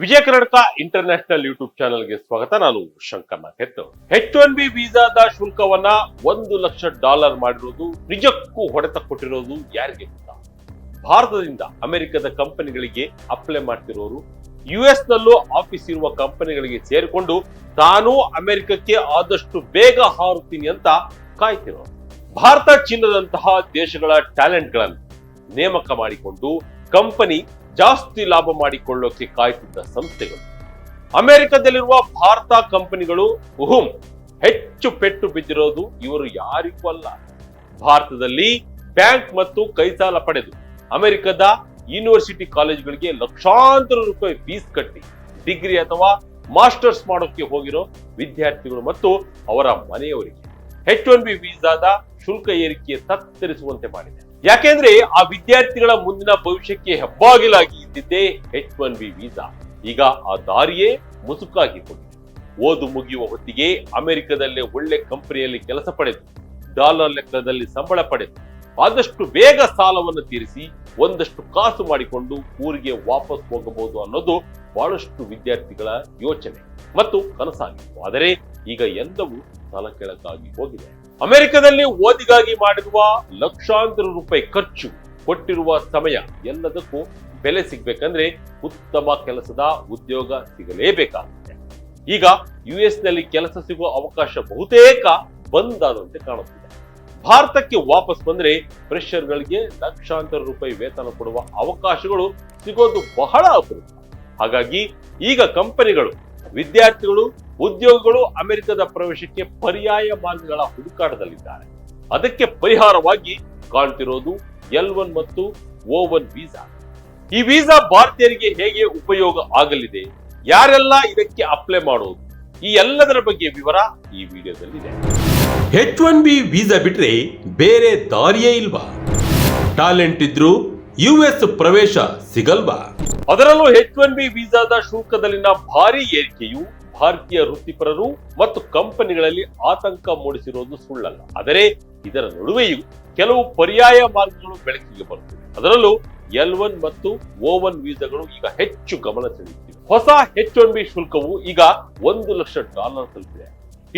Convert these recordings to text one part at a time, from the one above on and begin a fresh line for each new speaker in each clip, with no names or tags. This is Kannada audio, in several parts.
ವಿಜಯ ಕರ್ನಾಟಕ ಇಂಟರ್ನ್ಯಾಷನಲ್ ಯೂಟ್ಯೂಬ್ ಚಾನೆಲ್ಗೆ ಸ್ವಾಗತ. ನಾನು ಶಂಕರ್ ನಾಥೆತ್ ಹೆಚ್ ಒನ್ ಬಿ ವೀಸಾದ ಶುಲ್ಕವನ್ನ ಒಂದು ಲಕ್ಷ ಡಾಲರ್ ಮಾಡಿರೋದು, ನಿಜಕ್ಕೂ ಹೊಡೆತ ಕೊಟ್ಟಿರೋದು ಯಾರಿಗೆ ಗೊತ್ತಾ? ಭಾರತದಿಂದ ಅಮೆರಿಕದ ಕಂಪನಿಗಳಿಗೆ ಅಪ್ಲೈ ಮಾಡ್ತಿರೋರು ಯು ಎಸ್ ನಲ್ಲೂ ಆಫೀಸ್ ಇರುವ ಕಂಪನಿಗಳಿಗೆ ಸೇರಿಕೊಂಡು ತಾನೂ ಅಮೆರಿಕಕ್ಕೆ ಆದಷ್ಟು ಬೇಗ ಹಾರುತ್ತೀನಿ ಅಂತ ಕಾಯ್ತಿರೋರು. ಭಾರತ, ಚೀನಾದಂತಹ ದೇಶಗಳ ಟ್ಯಾಲೆಂಟ್ಗಳನ್ನು ನೇಮಕ ಮಾಡಿಕೊಂಡು ಕಂಪನಿ ಜಾಸ್ತಿ ಲಾಭ ಮಾಡಿಕೊಳ್ಳೋಕೆ ಕಾಯ್ತಿದ್ದ ಸಂಸ್ಥೆಗಳು. ಅಮೆರಿಕದಲ್ಲಿರುವ ಭಾರತ ಕಂಪನಿಗಳು ಉಹುಂ ಹೆಚ್ಚು ಪೆಟ್ಟು ಬಿದ್ದಿರೋದು ಇವರು ಯಾರಿಗೂ ಅಲ್ಲ. ಭಾರತದಲ್ಲಿ ಬ್ಯಾಂಕ್ ಮತ್ತು ಕೈಸಾಲ ಪಡೆದು ಅಮೆರಿಕದ ಯೂನಿವರ್ಸಿಟಿ ಕಾಲೇಜುಗಳಿಗೆ ಲಕ್ಷಾಂತರ ರೂಪಾಯಿ ಫೀಸ್ ಕಟ್ಟಿ ಡಿಗ್ರಿ ಅಥವಾ ಮಾಸ್ಟರ್ಸ್ ಮಾಡೋಕೆ ಹೋಗಿರೋ ವಿದ್ಯಾರ್ಥಿಗಳು ಮತ್ತು ಅವರ ಮನೆಯವರಿಗೆ ಹೆಚ್ ಒನ್ ಬಿ ವೀಸಾದ ಶುಲ್ಕ ಏರಿಕೆ ತತ್ತರಿಸುವಂತೆ ಮಾಡಿದೆ. ಯಾಕೆಂದ್ರೆ ಆ ವಿದ್ಯಾರ್ಥಿಗಳ ಮುಂದಿನ ಭವಿಷ್ಯಕ್ಕೆ ಹೆಬ್ಬಾಗಿಲಾಗಿ ಇದ್ದಿದ್ದೇ ಎಚ್ ಒನ್ ಬಿ ವೀಸಾ ಈಗ ಆ ದಾರಿಯೇ ಮುಸುಕಾಗಿ ಹೋಗಿದೆ ಓದು ಮುಗಿಯುವ ಹೊತ್ತಿಗೆ ಅಮೆರಿಕದಲ್ಲೇ ಒಳ್ಳೆ ಕಂಪನಿಯಲ್ಲಿ ಕೆಲಸ ಪಡೆದು, ಡಾಲರ್ ಲೆಕ್ಕದಲ್ಲಿ ಸಂಬಳ ಪಡೆದು, ಆದಷ್ಟು ಬೇಗ ಸಾಲವನ್ನು ತೀರಿಸಿ ಒಂದಷ್ಟು ಕಾಸು ಮಾಡಿಕೊಂಡು ಊರಿಗೆ ವಾಪಸ್ ಹೋಗಬಹುದು ಅನ್ನೋದು ಬಹಳಷ್ಟು ವಿದ್ಯಾರ್ಥಿಗಳ ಯೋಚನೆ ಮತ್ತು ಕನಸಾಗಿತ್ತು. ಆದರೆ ಈಗ ಎಲ್ಲವೂ ತಲಕೆಳಕಾಗಿ ಹೋಗಿದೆ. ಅಮೆರಿಕದಲ್ಲಿ ಓದಿಗಾಗಿ ಮಾಡಿರುವ ಲಕ್ಷಾಂತರ ರೂಪಾಯಿ ಖರ್ಚು ಕೊಟ್ಟಿರುವ ಸಮಯ ಎಲ್ಲದಕ್ಕೂ ಬೆಲೆ ಸಿಗ್ಬೇಕಂದ್ರೆ ಉತ್ತಮ ಕೆಲಸದ ಉದ್ಯೋಗ ಸಿಗಲೇಬೇಕಾಗುತ್ತೆ. ಈಗ ಯು ಎಸ್ನಲ್ಲಿ ಕೆಲಸ ಸಿಗುವ ಅವಕಾಶ ಬಹುತೇಕ ಬಂದಾದಂತೆ ಕಾಣುತ್ತಿದೆ. ಭಾರತಕ್ಕೆ ವಾಪಸ್ ಬಂದ್ರೆ ಫ್ರೆಶರ್ಗಳಿಗೆ ಲಕ್ಷಾಂತರ ರೂಪಾಯಿ ವೇತನ ಕೊಡುವ ಅವಕಾಶಗಳು ಸಿಗೋದು ಬಹಳ ಅಪರೂಪ. ಹಾಗಾಗಿ ಈಗ ಕಂಪನಿಗಳು ವಿದ್ಯಾರ್ಥಿಗಳು, ಉದ್ಯೋಗಗಳು ಅಮೆರಿಕದ ಪ್ರವೇಶಕ್ಕೆ ಪರ್ಯಾಯ ಮಾರ್ಗಗಳ ಹುಡುಕಾಟದಲ್ಲಿದ್ದಾರೆ. ಅದಕ್ಕೆ ಪರಿಹಾರವಾಗಿ ಕಾಣ್ತಿರೋದು ಎಲ್ ಒನ್ ಮತ್ತು ಓ ಒನ್ ವೀಸಾ ಈ ವೀಸಾ ಭಾರತೀಯರಿಗೆ ಹೇಗೆ ಉಪಯೋಗ ಆಗಲಿದೆ, ಯಾರೆಲ್ಲ ಇದಕ್ಕೆ ಅಪ್ಲೈ ಮಾಡೋದು, ಈ ಎಲ್ಲದರ ಬಗ್ಗೆ ವಿವರ ಈ ವಿಡಿಯೋದಲ್ಲಿದೆ.
ಹೆಚ್ ಒನ್ ಬಿ ವೀಸಾ ಬಿಟ್ರೆ ಬೇರೆ ದಾರಿಯೇ ಇಲ್ವಾ? ಟ್ಯಾಲೆಂಟ್ ಇದ್ರೂ ಯು ಎಸ್ ಪ್ರವೇಶ ಸಿಗಲ್ವಾ?
ಅದರಲ್ಲೂ ಎಚ್ ಒನ್ ಬಿ ವೀಸಾದ ಶುಲ್ಕದಲ್ಲಿನ ಭಾರಿ ಏರಿಕೆಯು ಭಾರತೀಯ ವೃತ್ತಿಪರರು ಮತ್ತು ಕಂಪನಿಗಳಲ್ಲಿ ಆತಂಕ ಮೂಡಿಸಿರುವುದು ಸುಳ್ಳಲ್ಲ. ಆದರೆ ಇದರ ನಡುವೆಯೂ ಕೆಲವು ಪರ್ಯಾಯ ಮಾರ್ಗಗಳು ಬೆಳಕಿಗೆ ಬರುತ್ತಿವೆ ಅದರಲ್ಲೂ ಎಲ್ ಒನ್ ಮತ್ತು ಓ ಒನ್ ವೀಸಾಗಳು ಈಗ ಹೆಚ್ಚು ಗಮನ ಸೆಳೆಯುತ್ತಿವೆ. ಹೊಸ ಎಚ್ ಒನ್ ಬಿ ಶುಲ್ಕವು ಈಗ ಒಂದು ಲಕ್ಷ ಡಾಲರ್ ತಲುಪಿದೆ.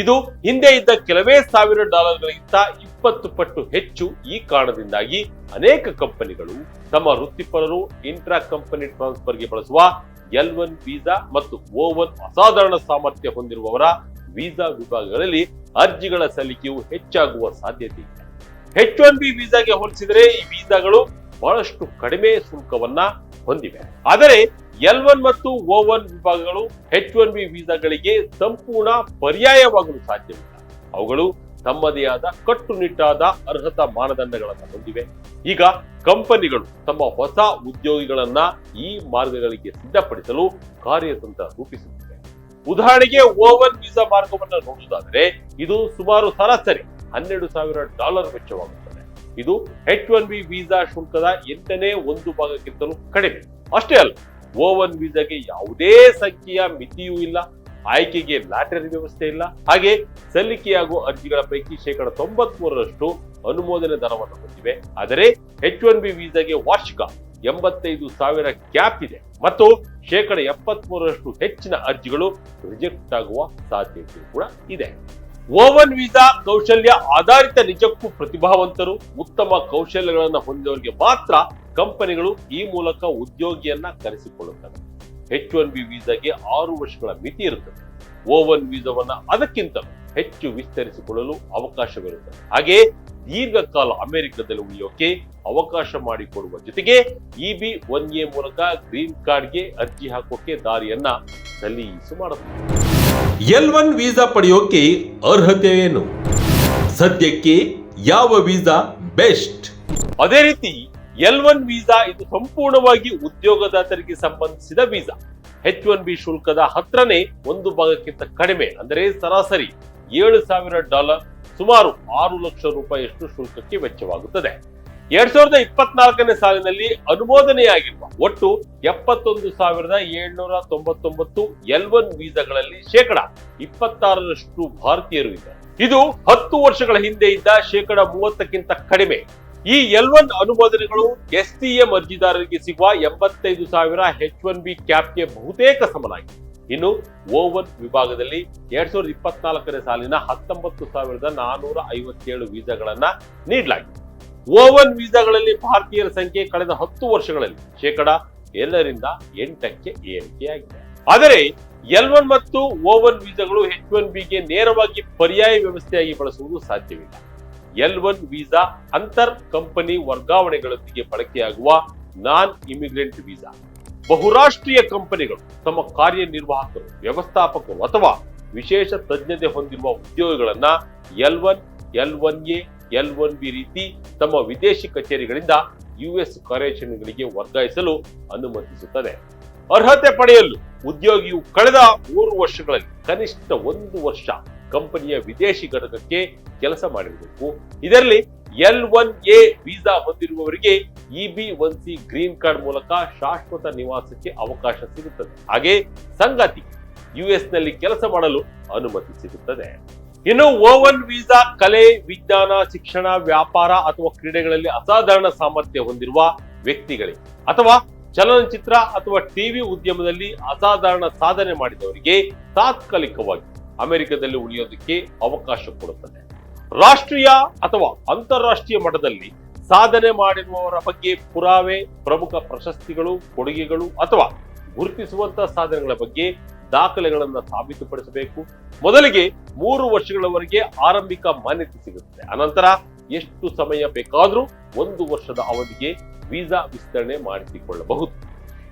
ಇದು ಹಿಂದೆ ಇದ್ದ ಕೆಲವೇ ಸಾವಿರ ಡಾಲರ್ಗಳಿಗಿಂತ ಇಪ್ಪತ್ತು ಪಟ್ಟು ಹೆಚ್ಚು ಈ ಕಾರಣದಿಂದಾಗಿ ಅನೇಕ ಕಂಪನಿಗಳು ತಮ್ಮ ವೃತ್ತಿಪರರು ಇಂಟ್ರಾ ಕಂಪನಿ ಟ್ರಾನ್ಸ್ಫರ್ಗೆ ಬಳಸುವ ಎಲ್ ಒನ್ ವೀಸಾ ಮತ್ತು ಓ ಒನ್ ಅಸಾಧಾರಣ ಸಾಮರ್ಥ್ಯ ಹೊಂದಿರುವವರ ವೀಸಾ ವಿಭಾಗಗಳಲ್ಲಿ ಅರ್ಜಿಗಳ ಸಲ್ಲಿಕೆಯು ಹೆಚ್ಚಾಗುವ ಸಾಧ್ಯತೆ ಇದೆ. ಎಚ್ ಒನ್ ಬಿ ವೀಸಾಗೆ ಹೋಲಿಸಿದರೆ ಈ ವೀಸಾಗಳು ಬಹಳಷ್ಟು ಕಡಿಮೆ ಶುಲ್ಕವನ್ನ ಹೊಂದಿವೆ. ಆದರೆ ಎಲ್ ಒನ್ ಮತ್ತು ಓ ಒನ್ ವಿಭಾಗಗಳು ಹೆಚ್ ಒನ್ ಬಿ ವೀಸಾಗಳಿಗೆ ಸಂಪೂರ್ಣ ಪರ್ಯಾಯವಾಗಲು ಸಾಧ್ಯವಿಲ್ಲ. ಅವುಗಳು ತಮ್ಮದೇ ಆದ ಕಟ್ಟುನಿಟ್ಟಾದ ಅರ್ಹತಾ ಮಾನದಂಡಗಳನ್ನು ಹೊಂದಿವೆ. ಈಗ ಕಂಪನಿಗಳು ತಮ್ಮ ಹೊಸ ಉದ್ಯೋಗಿಗಳನ್ನ ಈ ಮಾರ್ಗಗಳಿಗೆ ಸಿದ್ಧಪಡಿಸಲು ಕಾರ್ಯತಂತ್ರ ರೂಪಿಸುತ್ತಿವೆ. ಉದಾಹರಣೆಗೆ ಓವನ್ ವೀಸಾ ಮಾರ್ಗವನ್ನು ನೋಡುವುದಾದರೆ, ಇದು ಸುಮಾರು ಸರಾಸರಿ ಹನ್ನೆರಡು ಸಾವಿರ ಡಾಲರ್ ವೆಚ್ಚವಾಗುತ್ತದೆ. ಇದು ಹೆಚ್ ಒನ್ ಬಿ ವೀಸಾ ಶುಲ್ಕದ ಎಂಟನೇ ಒಂದು ಭಾಗಕ್ಕಿಂತಲೂ ಕಡಿಮೆ. ಅಷ್ಟೇ ಅಲ್ಲ ಓವನ್ ವೀಸಾಗೆ ಯಾವುದೇ ಸಂಖ್ಯೆಯ ಮಿತಿಯೂ ಇಲ್ಲ, ಆಯ್ಕೆಗೆ ಲಾಟರಿ ವ್ಯವಸ್ಥೆ ಇಲ್ಲ. ಹಾಗೆ ಸಲ್ಲಿಕೆಯಾಗುವ ಅರ್ಜಿಗಳ ಪೈಕಿ ಶೇಕಡ ತೊಂಬತ್ ಮೂರರಷ್ಟು ಅನುಮೋದನೆ ದರವನ್ನು ಹೊಂದಿವೆ. ಆದರೆ ಎಚ್ ಒನ್ ಬಿ ವೀಸಾಗೆ ವಾರ್ಷಿಕ ಎಂಬತ್ತೈದು ಸಾವಿರ ಕ್ಯಾಪ್ ಇದೆ. ಮತ್ತು ಶೇಕಡ ಎಪ್ಪತ್ತ್ ಮೂರರಷ್ಟು ಹೆಚ್ಚಿನ ಅರ್ಜಿಗಳು ರಿಜೆಕ್ಟ್ ಆಗುವ ಸಾಧ್ಯತೆ ಕೂಡ ಇದೆ. ಓವನ್ ವೀಸಾ ಕೌಶಲ್ಯ ಆಧಾರಿತ ನಿಜಕ್ಕೂ ಪ್ರತಿಭಾವಂತರು, ಉತ್ತಮ ಕೌಶಲ್ಯಗಳನ್ನು ಹೊಂದಿದವರಿಗೆ ಮಾತ್ರ ಕಂಪನಿಗಳು ಈ ಮೂಲಕ ಉದ್ಯೋಗಿಯನ್ನ ಕರೆಸಿಕೊಳ್ಳುತ್ತವೆ. ಎಚ್ ಒನ್ ಬಿ ವೀಸಾಗೆ ಆರು ವರ್ಷಗಳ ಮಿತಿ ಇರುತ್ತದೆ. ಓವನ್ ವೀಸಾವನ್ನ ಅದಕ್ಕಿಂತ ಹೆಚ್ಚು ವಿಸ್ತರಿಸಿಕೊಳ್ಳಲು ಅವಕಾಶವಿರುತ್ತದೆ. ಹಾಗೆ ದೀರ್ಘಕಾಲ ಅಮೆರಿಕದಲ್ಲಿ ಉಳಿಯೋಕೆ ಅವಕಾಶ ಮಾಡಿಕೊಡುವ ಜೊತೆಗೆ ಇ ಬಿ ಒನ್ ಎ ಮೂಲಕ ಗ್ರೀನ್ ಕಾರ್ಡ್ಗೆ ಅರ್ಜಿ ಹಾಕೋಕೆ ದಾರಿಯನ್ನ ಸಲೀಸು ಮಾಡುತ್ತದೆ
ಎಲ್ ಒನ್ ವೀಸಾ ಪಡೆಯೋಕೆ ಅರ್ಹತೆ ಏನು? ಸದ್ಯಕ್ಕೆ ಯಾವ ವೀಸಾ ಬೆಸ್ಟ್?
ಅದೇ ರೀತಿ ಎಲ್ ಒನ್ ವೀಸಾ ಇದು ಸಂಪೂರ್ಣವಾಗಿ ಉದ್ಯೋಗದಾತರಿಗೆ ಸಂಬಂಧಿಸಿದ ವೀಸಾ. ಎಚ್ ಒನ್ ಬಿ ಶುಲ್ಕದ ಹತ್ರನೇ ಒಂದು ಭಾಗಕ್ಕಿಂತ ಕಡಿಮೆ, ಅಂದರೆ ಸರಾಸರಿ ಏಳು ಸಾವಿರ ಡಾಲರ್, ಸುಮಾರು ಆರು ಲಕ್ಷ ರೂಪಾಯಿಯಷ್ಟು ಶುಲ್ಕಕ್ಕೆ ವೆಚ್ಚವಾಗುತ್ತದೆ. ಎರಡ್ ಸಾವಿರದ ಇಪ್ಪತ್ನಾಲ್ಕನೇ ಸಾಲಿನಲ್ಲಿ ಅನುಮೋದನೆಯಾಗಿರುವ ಒಟ್ಟು ಎಪ್ಪತ್ತೊಂದು ಸಾವಿರದ ಏಳ್ನೂರ ತೊಂಬತ್ತೊಂಬತ್ತು ಎಲ್ ಒನ್ ವೀಸಾಗಳಲ್ಲಿ ಶೇಕಡ ಇಪ್ಪತ್ತಾರರಷ್ಟು ಭಾರತೀಯರು ಇದ್ದಾರೆ. ಇದು ಹತ್ತು ವರ್ಷಗಳ ಹಿಂದೆ ಇದ್ದ ಶೇಕಡ ಮೂವತ್ತಕ್ಕಿಂತ ಕಡಿಮೆ. ಈ ಎಲ್ ಒನ್ ಅನುಮೋದನೆಗಳು ಎಸ್ ಟಿ ಎಂ ಅರ್ಜಿದಾರರಿಗೆ ಸಿಗುವ ಎಂಬತ್ತೈದು ಸಾವಿರ ಎಚ್ ಒನ್ ಬಿ ಕ್ಯಾಪ್ಗೆ ಬಹುತೇಕ ಸಮನಾಗಿದೆ. ಇನ್ನು ಓವನ್ ವಿಭಾಗದಲ್ಲಿ ಎರಡ್ ಸಾವಿರದ ಇಪ್ಪತ್ನಾಲ್ಕನೇ ಸಾಲಿನ ಹತ್ತೊಂಬತ್ತು ಸಾವಿರದ ನಾನೂರ ಐವತ್ತೇಳು ವೀಸಾಗಳನ್ನ ನೀಡಲಾಗಿದೆ. ಓವನ್ ವೀಸಾಗಳಲ್ಲಿ ಭಾರತೀಯರ ಸಂಖ್ಯೆ ಕಳೆದ ಹತ್ತು ವರ್ಷಗಳಲ್ಲಿ ಶೇಕಡ ಎರಡರಿಂದ ಎಂಟಕ್ಕೆ ಏರಿಕೆಯಾಗಿದೆ. ಆದರೆ ಎಲ್ ಒನ್ ಮತ್ತು ಓವನ್ ವೀಸಾಗಳು ಎಚ್ ಒನ್ ಬಿಗೆ ನೇರವಾಗಿ ಪರ್ಯಾಯ ವ್ಯವಸ್ಥೆಯಾಗಿ ಬಳಸುವುದು ಸಾಧ್ಯವಿಲ್ಲ. ಎಲ್ ಒನ್ ವೀಸಾ ಅಂತರ್ ಕಂಪನಿ ವರ್ಗಾವಣೆಗಳೊಂದಿಗೆ ಬಳಕೆಯಾಗುವ ನಾನ್ ಇಮಿಗ್ರೆಂಟ್ ವೀಸಾ. ಬಹುರಾಷ್ಟ್ರೀಯ ಕಂಪನಿಗಳು ತಮ್ಮ ಕಾರ್ಯನಿರ್ವಾಹಕರು, ವ್ಯವಸ್ಥಾಪಕರು ಅಥವಾ ವಿಶೇಷ ತಜ್ಞತೆ ಹೊಂದಿರುವ ಉದ್ಯೋಗಿಗಳನ್ನ L one L one A L one B ರೀತಿ ತಮ್ಮ ವಿದೇಶಿ ಕಚೇರಿಗಳಿಂದ ಯುಎಸ್ ಕಾರ್ಯಾಚರಣೆಗಳಿಗೆ ವರ್ಗಾಯಿಸಲು ಅನುಮತಿಸುತ್ತದೆ. ಅರ್ಹತೆ ಪಡೆಯಲು ಉದ್ಯೋಗಿಯು ಕಳೆದ ಮೂರು ವರ್ಷಗಳಲ್ಲಿ ಕನಿಷ್ಠ ಒಂದು ವರ್ಷ ಕಂಪನಿಯ ವಿದೇಶಿ ಘಟಕಕ್ಕೆ ಕೆಲಸ ಮಾಡಿರಬೇಕು. ಇದರಲ್ಲಿ ಎಲ್ ಒನ್ ಎ ವೀಸಾ ಹೊಂದಿರುವವರಿಗೆ E B one C green card ಮೂಲಕ ಶಾಶ್ವತ ನಿವಾಸಕ್ಕೆ ಅವಕಾಶ ಸಿಗುತ್ತದೆ. ಹಾಗೆ ಸಂಗಾತಿ ಯುಎಸ್ನಲ್ಲಿ ಕೆಲಸ ಮಾಡಲು ಅನುಮತಿ ಸಿಗುತ್ತದೆ. ಇನ್ನು ಓವನ್ ವೀಸಾ ಕಲೆ, ವಿಜ್ಞಾನ, ಶಿಕ್ಷಣ, ವ್ಯಾಪಾರ ಅಥವಾ ಕ್ರೀಡೆಗಳಲ್ಲಿ ಅಸಾಧಾರಣ ಸಾಮರ್ಥ್ಯ ಹೊಂದಿರುವ ವ್ಯಕ್ತಿಗಳಿಗೆ ಅಥವಾ ಚಲನಚಿತ್ರ ಅಥವಾ ಟಿವಿ ಉದ್ಯಮದಲ್ಲಿ ಅಸಾಧಾರಣ ಸಾಧನೆ ಮಾಡಿದವರಿಗೆ ತಾತ್ಕಾಲಿಕವಾಗಿ ಅಮೆರಿಕದಲ್ಲಿ ಉಳಿಯೋದಕ್ಕೆ ಅವಕಾಶ ಕೊಡುತ್ತದೆ. ರಾಷ್ಟ್ರೀಯ ಅಥವಾ ಅಂತಾರಾಷ್ಟ್ರೀಯ ಮಟ್ಟದಲ್ಲಿ ಸಾಧನೆ ಮಾಡಿರುವವರ ಬಗ್ಗೆ ಪುರಾವೆ, ಪ್ರಮುಖ ಪ್ರಶಸ್ತಿಗಳು, ಕೊಡುಗೆಗಳು ಅಥವಾ ಗುರುತಿಸುವಂತಹ ಸಾಧನೆಗಳ ಬಗ್ಗೆ ದಾಖಲೆಗಳನ್ನ ಸಾಬೀತುಪಡಿಸಬೇಕು. ಮೊದಲಿಗೆ ಮೂರು ವರ್ಷಗಳವರೆಗೆ ಆರಂಭಿಕ ಮಾನ್ಯತೆ ಸಿಗುತ್ತದೆ. ಅನಂತರ ಎಷ್ಟು ಸಮಯ ಬೇಕಾದರೂ ಒಂದು ವರ್ಷದ ಅವಧಿಗೆ ವೀಸಾ ವಿಸ್ತರಣೆ ಮಾಡಿಸಿಕೊಳ್ಳಬಹುದು.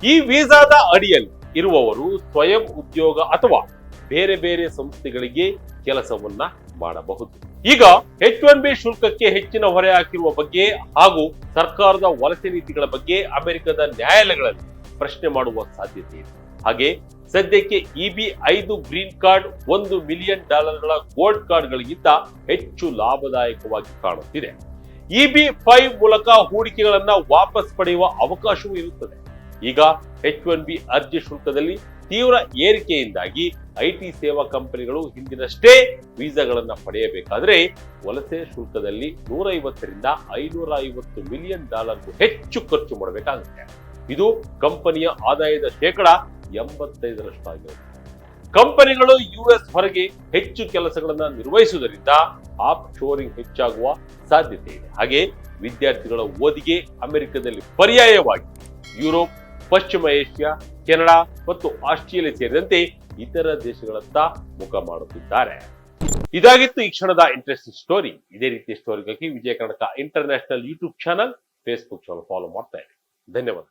ಈ ವೀಸಾದ ಅಡಿಯಲ್ಲಿ ಇರುವವರು ಸ್ವಯಂ ಉದ್ಯೋಗ ಅಥವಾ ಬೇರೆ ಬೇರೆ ಸಂಸ್ಥೆಗಳಿಗೆ ಕೆಲಸವನ್ನ ಮಾಡಬಹುದು. ಈಗ ಎಚ್ ಒನ್ ಬಿ ಶುಲ್ಕಕ್ಕೆ ಹೆಚ್ಚಿನ ಹೊರೆ ಹಾಕಿರುವ ಬಗ್ಗೆ ಹಾಗೂ ಸರ್ಕಾರದ ವಲಸೆ ನೀತಿಗಳ ಬಗ್ಗೆ ಅಮೆರಿಕದ ನ್ಯಾಯಾಲಯಗಳಲ್ಲಿ ಪ್ರಶ್ನೆ ಮಾಡುವ ಸಾಧ್ಯತೆ ಇದೆ. ಹಾಗೆ ಸದ್ಯಕ್ಕೆ ಇಬಿ ಐದು ಗ್ರೀನ್ ಕಾರ್ಡ್, ಒಂದು ಮಿಲಿಯನ್ ಡಾಲರ್ಗಳ ಗೋಲ್ಡ್ ಕಾರ್ಡ್ಗಳಿಗಿಂತ ಹೆಚ್ಚು ಲಾಭದಾಯಕವಾಗಿ ಕಾಣುತ್ತಿದೆ. ಇಬಿ ಫೈವ್ ಮೂಲಕ ಹೂಡಿಕೆಗಳನ್ನ ವಾಪಸ್ ಪಡೆಯುವ ಅವಕಾಶವೂ ಇರುತ್ತದೆ. ಈಗ ಎಚ್ ಒನ್ ಬಿ ಅರ್ಜಿ ಶುಲ್ಕದಲ್ಲಿ ತೀವ್ರ ಏರಿಕೆಯಿಂದಾಗಿ ಐಟಿ ಸೇವಾ ಕಂಪನಿಗಳು ಹಿಂದಿನಷ್ಟೇ ವೀಸಾಗಳನ್ನು ಪಡೆಯಬೇಕಾದರೆ ವಲಸೆ ಶುಲ್ಕದಲ್ಲಿ ನೂರ ಐವತ್ತರಿಂದ ಐನೂರ ಐವತ್ತು ಮಿಲಿಯನ್ ಡಾಲರ್ಗೂ ಹೆಚ್ಚು ಖರ್ಚು ಮಾಡಬೇಕಾಗುತ್ತೆ. ಇದು ಕಂಪನಿಯ ಆದಾಯದ ಶೇಕಡ ಎಂಬತ್ತೈದರಷ್ಟಾಗಿರುತ್ತೆ ಕಂಪನಿಗಳು ಯುಎಸ್ ಹೊರಗೆ ಹೆಚ್ಚು ಕೆಲಸಗಳನ್ನು ನಿರ್ವಹಿಸುವುದರಿಂದ ಆಫ್ ಶೋರಿಂಗ್ ಹೆಚ್ಚಾಗುವ ಸಾಧ್ಯತೆ ಇದೆ. ಹಾಗೆ ವಿದ್ಯಾರ್ಥಿಗಳ ಓದಿಗೆ ಅಮೆರಿಕದಲ್ಲಿ ಪರ್ಯಾಯವಾಗಿ ಯುರೋಪ್, ಪಶ್ಚಿಮ ಏಷ್ಯಾ, ಕೆನಡಾ ಮತ್ತು ಆಸ್ಟ್ರೇಲಿಯಾ ಸೇರಿದಂತೆ ಇತರ ದೇಶಗಳತ್ತ ಮುಖ ಮಾಡುತ್ತಿದ್ದಾರೆ. ಇದಾಗಿತ್ತು ಈ ಕ್ಷಣದ ಇಂಟ್ರೆಸ್ಟಿಂಗ್ ಸ್ಟೋರಿ. ಇದೇ ರೀತಿಯ ಸ್ಟೋರಿಗಾಗಿ Vijaya Karnataka international YouTube channel, Facebook channel follow ಮಾಡ್ತಾ ಇರಿ. ಧನ್ಯವಾದ.